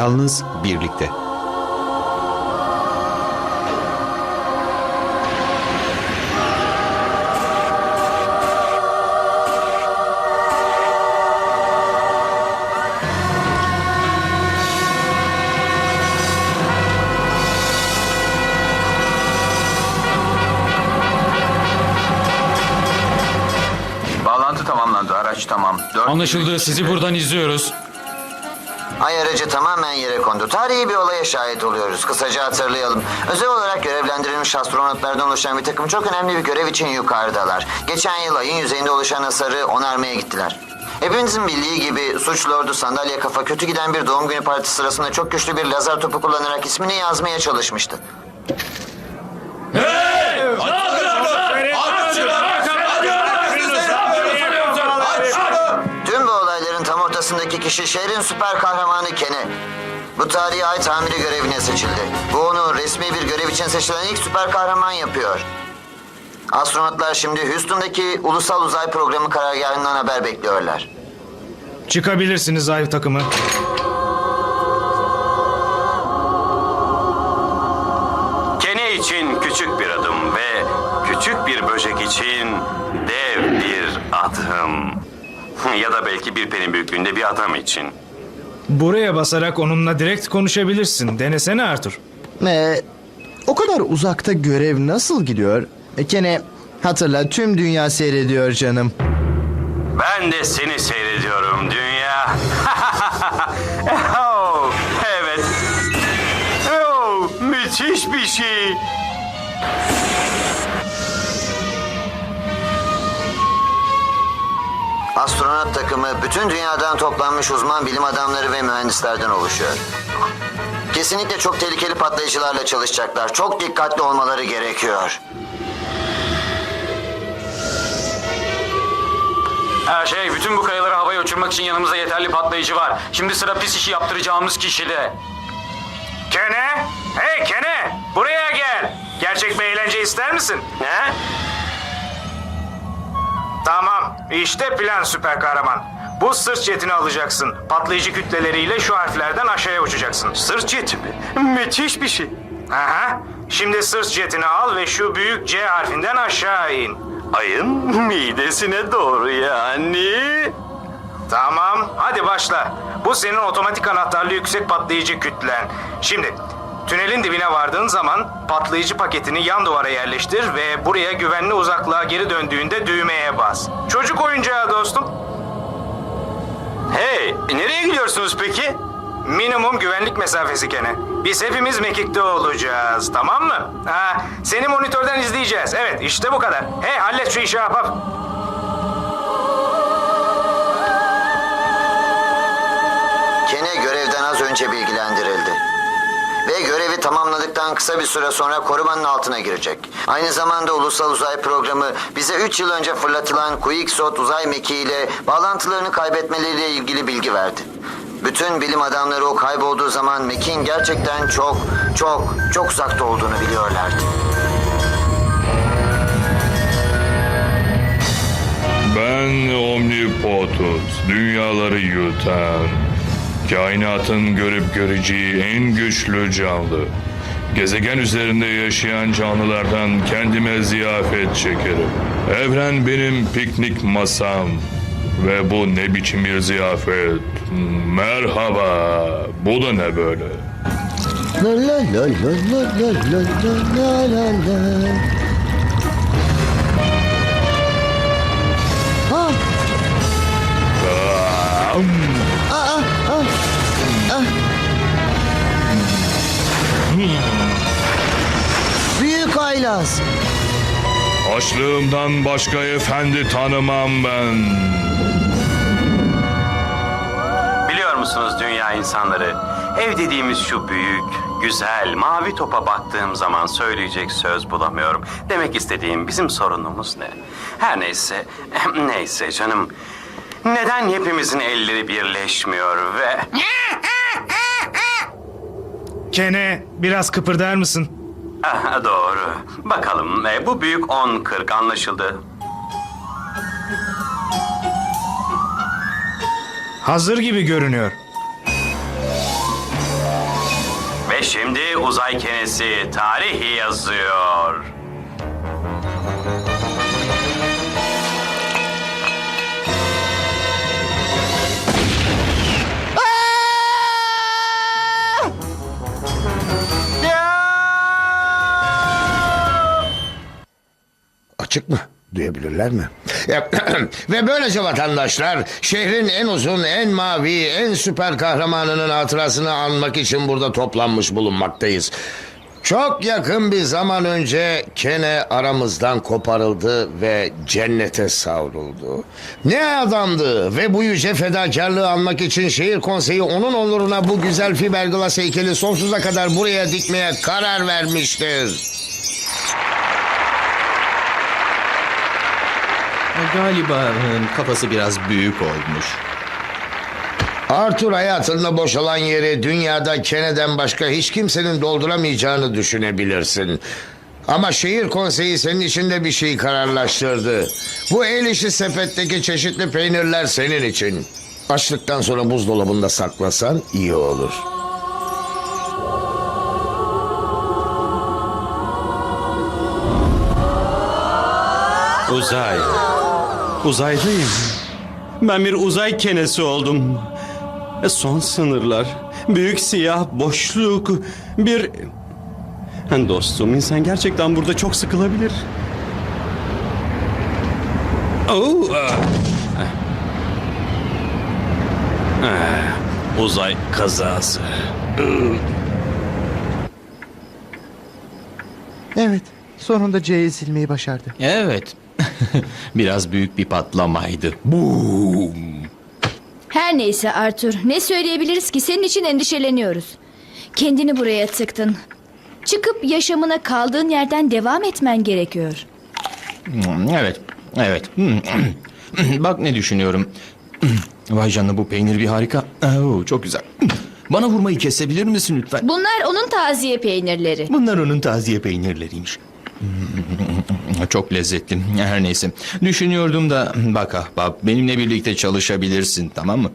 Yalnız birlikte. Bağlantı tamamlandı. Araç tamam. Dört Anlaşıldı. Sizi buradan izliyoruz. Ay aracı tamamen yere kondu. Tarihi bir olaya şahit oluyoruz. Kısaca hatırlayalım. Özel olarak görevlendirilmiş astronotlardan oluşan bir takım çok önemli bir görev için yukarıdalar. Geçen yıl ayın yüzeyinde oluşan hasarı onarmaya gittiler. Hepinizin bildiği gibi suç lordu sandalye kafa kötü giden bir doğum günü partisi sırasında çok güçlü bir lazer topu kullanarak ismini yazmaya çalışmıştı. Tüm kişi şehrin süper kahramanı Kene. Bu tarihi ay tamiri görevine seçildi. Bu onu resmi bir görev için seçilen ilk süper kahraman yapıyor. Astronotlar şimdi Houston'daki Ulusal Uzay Programı karargahından haber bekliyorlar. Çıkabilirsiniz ay takımı. Kene için küçük bir adım ve küçük bir böcek için dev bir adım. Ya da belki bir peni büyüklüğünde bir adam için. Buraya basarak onunla direkt konuşabilirsin. Denesene Arthur. Ee, o kadar uzakta görev nasıl gidiyor? E, Kene hatırla tüm dünya seyrediyor canım. Ben de seni seyrediyorum dünya. oh, evet. Oh, müthiş bir şey. Astronot takımı bütün dünyadan toplanmış uzman bilim adamları ve mühendislerden oluşuyor. Kesinlikle çok tehlikeli patlayıcılarla çalışacaklar. Çok dikkatli olmaları gerekiyor. Her şey, bütün bu kayaları havaya uçurmak için yanımızda yeterli patlayıcı var. Şimdi sıra pis işi yaptıracağımız kişide. Kene? Hey Kene! Buraya gel. Gerçek bir eğlence ister misin? Ne? Tamam. İşte plan süper kahraman. Bu sırt jetini alacaksın. Patlayıcı kütleleriyle şu harflerden aşağıya uçacaksın. Sırt jeti mi? Müthiş bir şey. Aha. Şimdi sırt jetini al ve şu büyük C harfinden aşağı in. Ayın midesine doğru yani. Tamam. Hadi başla. Bu senin otomatik anahtarlı yüksek patlayıcı kütlen. Şimdi tünelin dibine vardığın zaman patlayıcı paketini yan duvara yerleştir ve buraya güvenli uzaklığa geri döndüğünde düğmeye bas. Çocuk oyuncağı dostum. Hey, nereye gidiyorsunuz peki? Minimum güvenlik mesafesi gene. Biz hepimiz mekikte olacağız, tamam mı? Ha, seni monitörden izleyeceğiz. Evet, işte bu kadar. Hey, hallet şu işi ahbap. Görevi tamamladıktan kısa bir süre sonra korumanın altına girecek. Aynı zamanda Ulusal Uzay Programı bize 3 yıl önce fırlatılan Quicksot uzay mekiğiyle bağlantılarını kaybetmeleriyle ilgili bilgi verdi. Bütün bilim adamları o kaybolduğu zaman mekiğin gerçekten çok, çok, çok uzakta olduğunu biliyorlardı. Ben Omnipotus, dünyaları yutan, kainatın görüp göreceği en güçlü canlı. Gezegen üzerinde yaşayan canlılardan kendime ziyafet çekerim. Evren benim piknik masam. Ve bu ne biçim bir ziyafet. Merhaba. Bu da ne böyle? La la la la la la la la la la Açlığımdan başka efendi tanımam ben. Biliyor musunuz dünya insanları? Ev dediğimiz şu büyük, güzel, mavi topa baktığım zaman söyleyecek söz bulamıyorum. Demek istediğim bizim sorunumuz ne? Her neyse, neyse canım. Neden hepimizin elleri birleşmiyor ve... Kene biraz kıpırdar mısın? Ah, doğru. Bakalım, e, bu büyük 10-40 anlaşıldı. Hazır gibi görünüyor. Ve şimdi uzay kenesi tarihi yazıyor. Açık mı? Duyabilirler mi? Ve böylece vatandaşlar şehrin en uzun, en mavi, en süper kahramanının hatırasını anmak için burada toplanmış bulunmaktayız. Çok yakın bir zaman önce Kene aramızdan koparıldı ve cennete savruldu. Ne adamdı ve bu yüce fedakarlığı anmak için şehir konseyi onun onuruna bu güzel fiberglass heykeli sonsuza kadar buraya dikmeye karar vermiştir. Galiba e, kafası biraz büyük olmuş. Arthur hayatında boşalan yeri dünyada Kene'den başka hiç kimsenin dolduramayacağını düşünebilirsin. Ama şehir konseyi senin için de bir şey kararlaştırdı. Bu el işi sepetteki çeşitli peynirler senin için. Açlıktan sonra buzdolabında saklasan iyi olur. Uzay. Uzaydayım. Ben bir uzay kenesi oldum. E, Son sınırlar. Büyük siyah boşluk. Bir... Dostum insan gerçekten burada çok sıkılabilir. Oo, ah. Ah, Uzay kazası. Evet. Sonunda C'yi silmeyi başardı. Evet. biraz büyük bir patlamaydı. Boom. Her neyse Arthur, ne söyleyebiliriz ki senin için endişeleniyoruz. Kendini buraya tıktın. Çıkıp yaşamına kaldığın yerden devam etmen gerekiyor. Evet. Evet. Bak ne düşünüyorum. Vay canına bu peynir bir harika. Oo, çok güzel. Bana vurmayı kesebilir misin lütfen? Bunlar onun taziye peynirleri. Bunlar onun taziye peynirleriymiş. Çok lezzetli. Her neyse. Düşünüyordum da bak ahbap benimle birlikte çalışabilirsin tamam mı?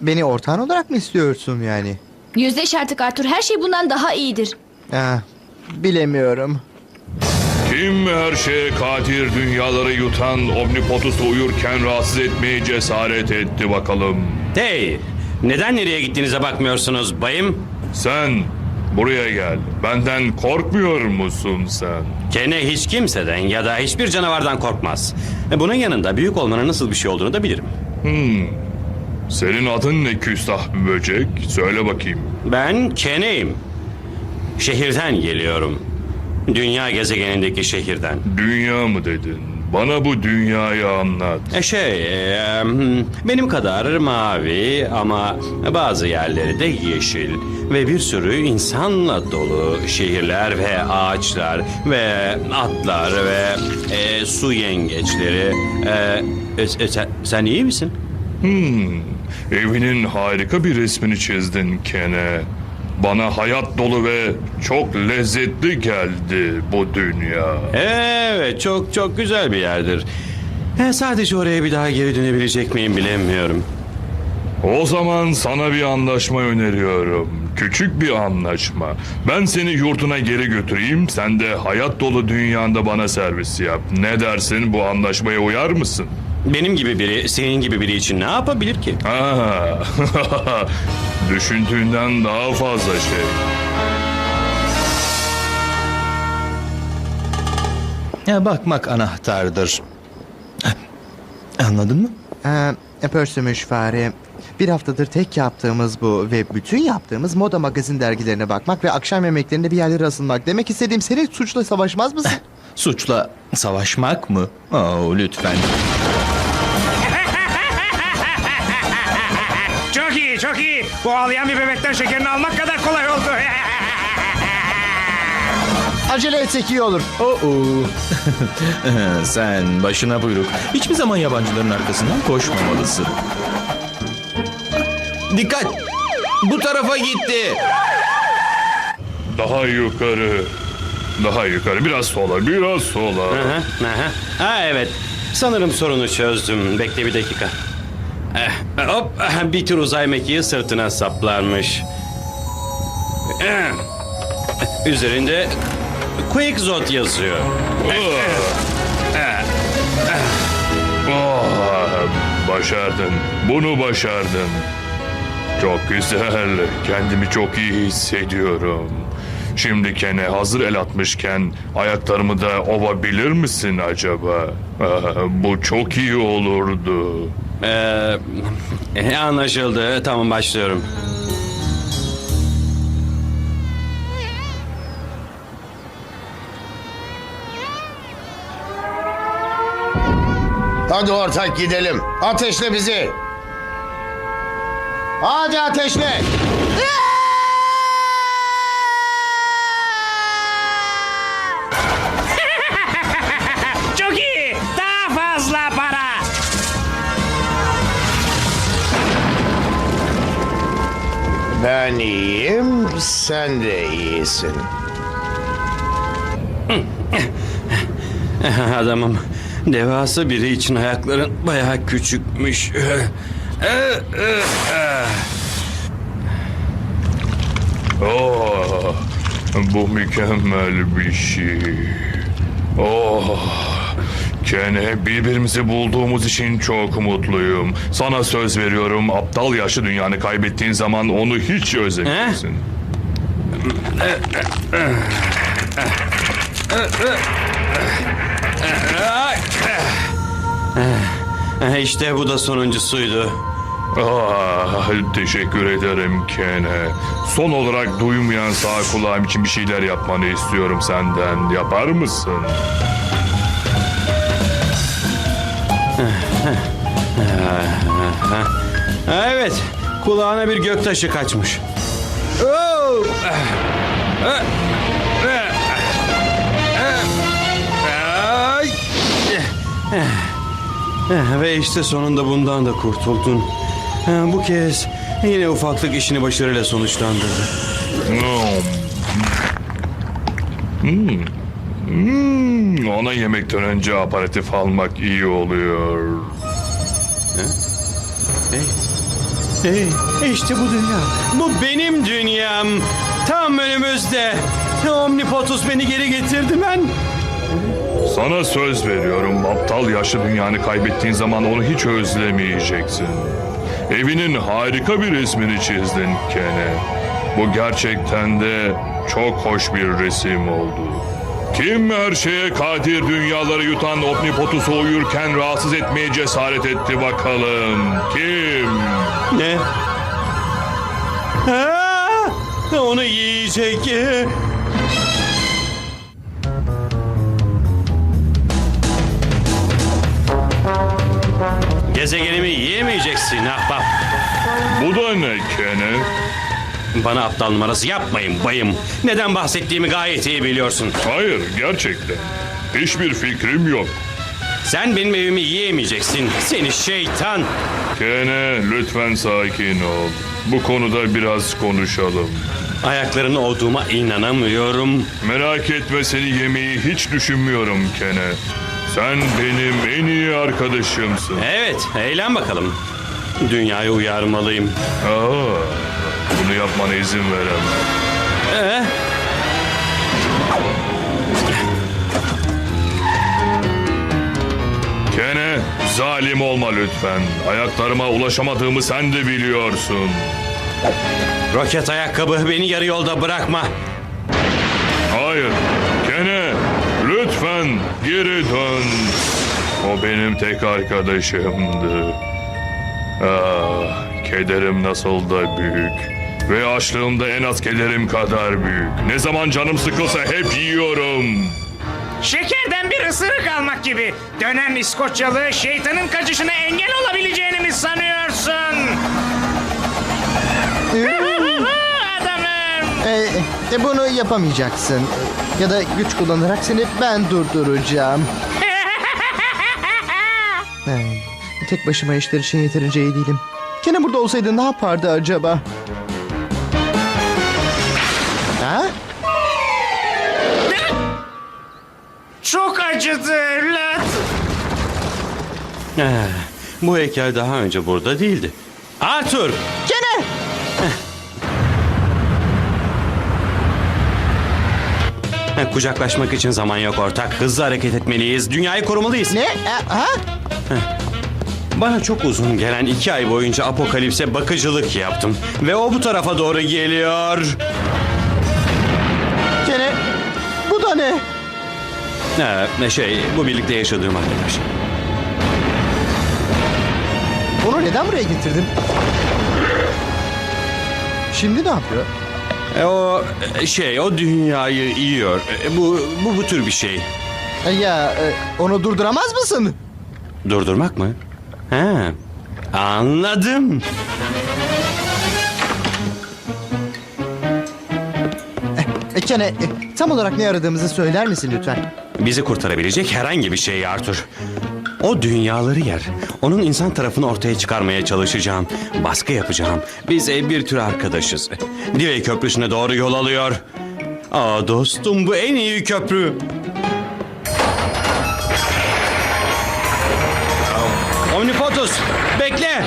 Beni ortağın olarak mı istiyorsun yani? Yüzleş artık Arthur, her şey bundan daha iyidir. Ah, bilemiyorum. Kim her şeye kadir dünyaları yutan Omnipotus'u uyurken rahatsız etmeye cesaret etti bakalım. Hey! Neden nereye gittiğinize bakmıyorsunuz bayım? Sen buraya gel. Benden korkmuyor musun sen? Kene hiç kimseden ya da hiçbir canavardan korkmaz. E, Bunun yanında büyük olmanın nasıl bir şey olduğunu da bilirim. Senin adın ne küstah bir böcek? Söyle bakayım. Ben Kene'yim. Şehirden geliyorum. Dünya gezegenindeki şehirden. Dünya mı dedin? Bana bu dünyayı anlat. E şey, e, hmm, benim kadar mavi ama bazı yerleri de yeşil ve bir sürü insanla dolu şehirler ve ağaçlar ve atlar ve e, su yengeçleri. E, e, e, sen, sen iyi misin? Evinin harika bir resmini çizdin Kene. Bana hayat dolu ve çok lezzetli geldi bu dünya. Evet, çok çok güzel bir yerdir. E, sadece oraya bir daha geri dönebilecek miyim bilemiyorum. O zaman sana bir anlaşma öneriyorum. Küçük bir anlaşma. Ben seni yurtuna geri götüreyim. Sen de hayat dolu dünyanda bana servis yap. Ne dersin bu anlaşmaya uyar mısın? Benim gibi biri, senin gibi biri için ne yapabilir ki? Ha, düşündüğünden daha fazla şey. Ya bakmak anahtardır. Anladın mı? Ee, pörsümüş fare. Bir haftadır tek yaptığımız bu ve bütün yaptığımız moda magazin dergilerine bakmak ve akşam yemeklerinde bir yerlere asılmak. Demek istediğim seni suçla savaşmaz mısın? Suçla savaşmak mı? Oo, lütfen. İyi, çok iyi. Bu ağlayan bir bebekten şekerini almak kadar kolay oldu. Acele etsek iyi olur. Oo. Sen başına buyruk. Hiçbir zaman yabancıların arkasından koşmamalısın. Dikkat! Bu tarafa gitti. Daha yukarı. Daha yukarı. Biraz sola, biraz sola. Aha, aha. Ha evet. Sanırım sorunu çözdüm. Bekle bir dakika. Eh, hop, bir tür uzay mekiği sırtına saplanmış. Eh, Üzerinde Quickzot yazıyor. Oh, başardın. Bunu başardın. Çok güzel. Kendimi çok iyi hissediyorum. Şimdi Kene hazır el atmışken ayaklarımı da ovabilir misin acaba? Ah, bu çok iyi olurdu. Ee, anlaşıldı. Tamam başlıyorum. Hadi ortak gidelim. Ateşle bizi. Hadi ateşle. Ben iyiyim, sen de iyisin. Adamım devasa biri için ayakların bayağı küçükmüş. Oh, bu mükemmel bir şey. Oh, Kene birbirimizi bulduğumuz için çok mutluyum. Sana söz veriyorum aptal yaşlı dünyanı kaybettiğin zaman onu hiç özlemeyeceksin. işte bu da sonuncusuydu. Ah, teşekkür ederim Kene. Son olarak duymayan sağ kulağım için bir şeyler yapmanı istiyorum senden. Yapar mısın? Evet, kulağına bir göktaşı kaçmış. Oo! Ay! Ve işte sonunda bundan da kurtuldun. Bu kez yine ufaklık işini başarıyla sonuçlandırdı. Hmm. Hmm, ona yemekten önce aparatif almak iyi oluyor. Hey, işte bu dünya. Bu benim dünyam. Tam önümüzde. Omnipotus beni geri getirdi ben. Sana söz veriyorum aptal yaşlı dünyanı kaybettiğin zaman onu hiç özlemeyeceksin. Evinin harika bir resmini çizdin Kene. Bu gerçekten de çok hoş bir resim oldu. Kim her şeye kadir dünyaları yutan Omnipotus'u uyurken rahatsız etmeye cesaret etti bakalım? Kim? Ne? Aa, onu yiyecek. Gezegenimi yiyemeyeceksin ahbap. Bu da ne Kene? Bana aptal numarası yapmayın bayım. Neden bahsettiğimi gayet iyi biliyorsun. Hayır gerçekten. Hiçbir fikrim yok. Sen benim evimi yiyemeyeceksin. Seni şeytan. Kene lütfen sakin ol. Bu konuda biraz konuşalım. Ayaklarının olduğuma inanamıyorum. Merak etme seni yemeyi hiç düşünmüyorum Kene. Sen benim en iyi arkadaşımsın. Evet, eğlen bakalım. Dünyayı uyarmalıyım. Aa, bunu yapmana izin veremem. Ee? Kene zalim olma lütfen. Ayaklarıma ulaşamadığımı sen de biliyorsun. Roket ayakkabı beni yarı yolda bırakma. Hayır. Kene lütfen geri dön. O benim tek arkadaşımdı. Ah, kederim nasıl da büyük. Ve açlığım da en az kederim kadar büyük. Ne zaman canım sıkılsa hep yiyorum. Şekerden bir ısırık almak gibi. Dönen İskoçyalı şeytanın kaçışına engel olabileceğini mi sanıyorsun? Adamım. Ee, e, bunu yapamayacaksın. Ya da güç kullanarak seni ben durduracağım. Ee, tek başıma işler için yeterince iyi değilim. Kene burada olsaydı ne yapardı acaba? Eh, bu heykel daha önce burada değildi. Arthur! Kene! Kucaklaşmak için zaman yok ortak. Hızlı hareket etmeliyiz. Dünyayı korumalıyız. Ne? E, ha? Bana çok uzun gelen iki ay boyunca apokalipse bakıcılık yaptım. Ve o bu tarafa doğru geliyor. Kene bu da ne? Ee, şey, bu birlikte yaşadığım arkadaş. Onu neden buraya getirdin? Şimdi ne yapıyor? E, o e, şey, o dünyayı yiyor. E, bu, bu bu tür bir şey. E, Ya e, onu durduramaz mısın? Durdurmak mı? He, anladım. E, Kene e, tam olarak ne aradığımızı söyler misin lütfen? Bizi kurtarabilecek herhangi bir şey Arthur. O dünyaları yer. Onun insan tarafını ortaya çıkarmaya çalışacağım. Baskı yapacağım. Biz e, bir tür arkadaşız. Divey Köprüsü'ne doğru yol alıyor. Aa dostum bu en iyi köprü. Omnipotus bekle.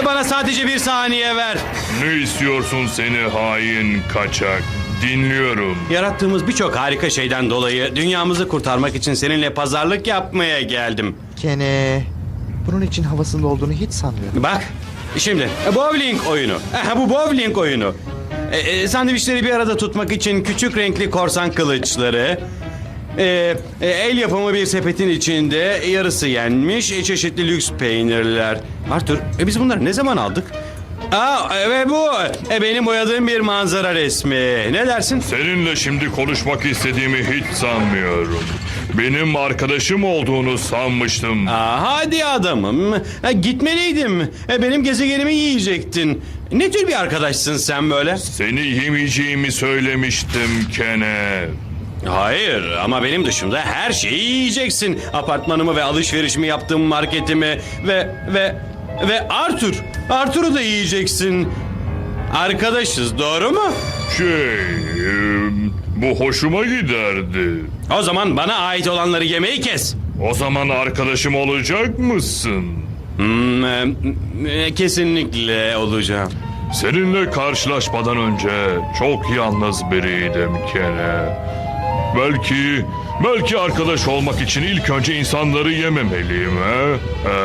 E, bana sadece bir saniye ver. Ne istiyorsun seni hain kaçak? Dinliyorum. Yarattığımız birçok harika şeyden dolayı dünyamızı kurtarmak için seninle pazarlık yapmaya geldim. Kene bunun için havasında olduğunu hiç sanmıyorum. Bak şimdi e, bowling oyunu. Eh, bu bowling oyunu. E, e, sandviçleri bir arada tutmak için küçük renkli korsan kılıçları. e, e, el yapımı bir sepetin içinde yarısı yenmiş e, çeşitli lüks peynirler. Arthur e, biz bunları ne zaman aldık? Aa, e, ve bu e, benim boyadığım bir manzara resmi. Ne dersin? Seninle şimdi konuşmak istediğimi hiç sanmıyorum. Benim arkadaşım olduğunu sanmıştım. Aa, hadi adamım. E, gitmeliydim. E, benim gezegenimi yiyecektin. Ne tür bir arkadaşsın sen böyle? Seni yemeyeceğimi söylemiştim Kene. Hayır ama benim dışımda her şeyi yiyeceksin. Apartmanımı ve alışverişimi yaptığım marketimi ve ve ve Arthur. Arthur'u da yiyeceksin. Arkadaşız doğru mu? Şey, bu hoşuma giderdi. O zaman bana ait olanları yemeyi kes. O zaman arkadaşım olacak mısın? Hmm, e, e, kesinlikle olacağım. Seninle karşılaşmadan önce çok yalnız biriydim Kene. Belki, belki arkadaş olmak için ilk önce insanları yememeliyim he? Ee,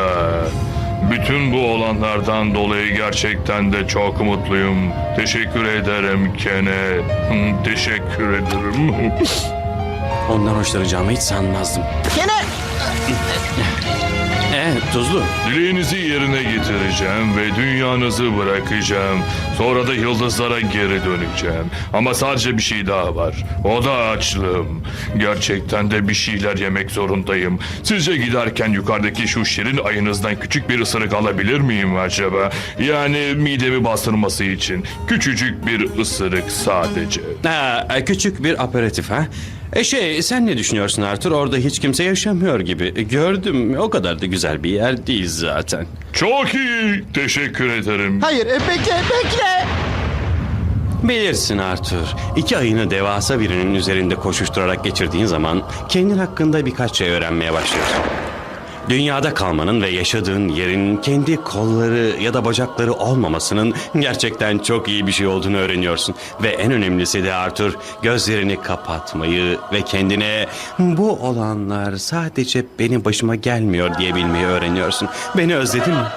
bütün bu olanlardan dolayı gerçekten de çok mutluyum. Teşekkür ederim Kene. Teşekkür ederim. Ondan hoşlanacağımı hiç sanmazdım. Kene! E, tuzlu. Dileğinizi yerine getireceğim ve dünyanızı bırakacağım. Sonra da yıldızlara geri döneceğim. Ama sadece bir şey daha var. O da açlığım. Gerçekten de bir şeyler yemek zorundayım. Sizce giderken yukarıdaki şu şirin ayınızdan küçük bir ısırık alabilir miyim acaba? Yani midemi bastırması için. Küçücük bir ısırık sadece. Ha, e, küçük bir aperatif ha? E şey sen ne düşünüyorsun Arthur? Orada hiç kimse yaşamıyor gibi. E, Gördüm o kadar da güzel bir yer değil zaten. Çok iyi. Teşekkür ederim. Hayır e, bekle bekle. Bilirsin Arthur. İki ayını devasa birinin üzerinde koşuşturarak geçirdiğin zaman kendin hakkında birkaç şey öğrenmeye başlıyorsun. Dünyada kalmanın ve yaşadığın yerin kendi kolları ya da bacakları olmamasının gerçekten çok iyi bir şey olduğunu öğreniyorsun. Ve en önemlisi de Arthur gözlerini kapatmayı ve kendine bu olanlar sadece benim başıma gelmiyor diyebilmeyi öğreniyorsun. Beni özledin mi?